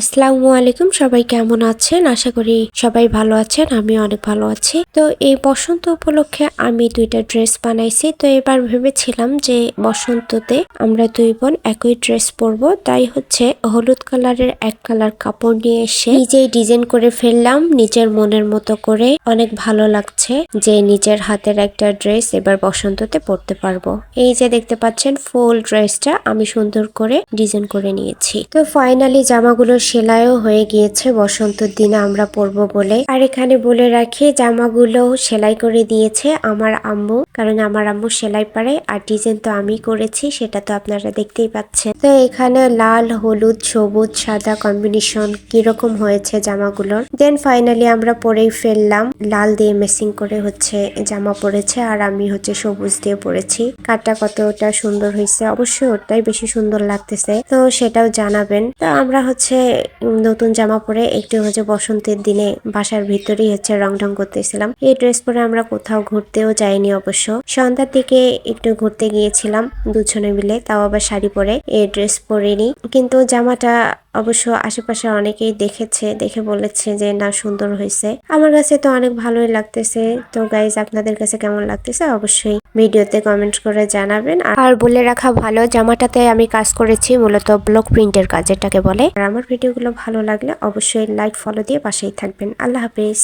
আসসালামু আলাইকুম, সবাই কেমন আছেন? আশা করি সবাই ভালো আছেন আমি অনেক ভালো আছি। তো এই বসন্ত উপলক্ষে আমি দুইটা ড্রেস বানাইছি। তো এবার ভেবেছিলাম যে বসন্ততে আমরা দুই বোন একই ড্রেস পরবো। তাই হচ্ছে হলুদ কালারের এক কালার কাপড় নিয়ে এসে নিজেই ডিজাইন করে ফেললাম। নিজের মনের মতো করে অনেক ভালো লাগছে যে নিজের হাতের একটা ড্রেস এবার বসন্ততে পরতে পারব। এই যে দেখতে পাচ্ছেন, ফুল ড্রেসটা আমি সুন্দর করে ডিজাইন করে নিয়েছি। তো ফাইনালি জামাগুলো সেলাইও হয়ে গিয়েছে, বসন্তের দিনে আমরা পরবো বলে। আর এখানে বলে রাখি জামাগুলো সেলাই করে দিয়েছে আমার আম্মু, কারণ আমার আম্মু সেলাই পারে, আর ডিজাইন তো আমি করেছি, সেটা তো আপনারা দেখতেই পাচ্ছেন। তো এখানে লাল, হলুদ, সবুজ, সাদা কম্বিনেশন কীরকম হয়েছে জামাগুলোর? দেন ফাইনালি আমরা পরেই ফেললাম, লাল দিয়ে মেসিং করে হচ্ছে জামা পরেছে, আর আমি হচ্ছে সবুজ দিয়ে পরেছি। কাটটা কতটা সুন্দর হয়েছে, অবশ্যই ওটাই বেশি সুন্দর লাগতেছে, তো সেটাও জানাবেন। তো আমরা হচ্ছে নতুন জামা পরে একটু হচ্ছে বসন্তের দিনে বাসার ভিতরেই হচ্ছে রং ঢং করতেছিলাম। এই ড্রেস পরে আমরা কোথাও ঘুরতেও যাইনি অবশ্য। সন্ধ্যার দিকে একটু ঘুরতে গিয়েছিলাম দুজনে মিলে, তাও আবার শাড়ি পরে এই ড্রেস পরিনি। কিন্তু জামাটা অবশ্য আশেপাশে অনেকেই দেখেছে, দেখে বলেছে যে না, সুন্দর হয়েছে। আমার কাছে তো অনেক ভালোই লাগতেছে। তো গাইজ আপনাদের কাছে কেমন লাগতেছে? অবশ্যই ভিডিওতে কমেন্ট করে জানাবেন। আর বলে রাখা ভালো জামাটাতে আমি কাজ করেছি মূলত ব্লক প্রিন্টের কাজ এটাকে বলে। আর আমার ভিডিওগুলো ভালো লাগলে অবশ্যই লাইক ফলো দিয়ে পাশেই থাকবেন। আল্লাহ হাফিজ।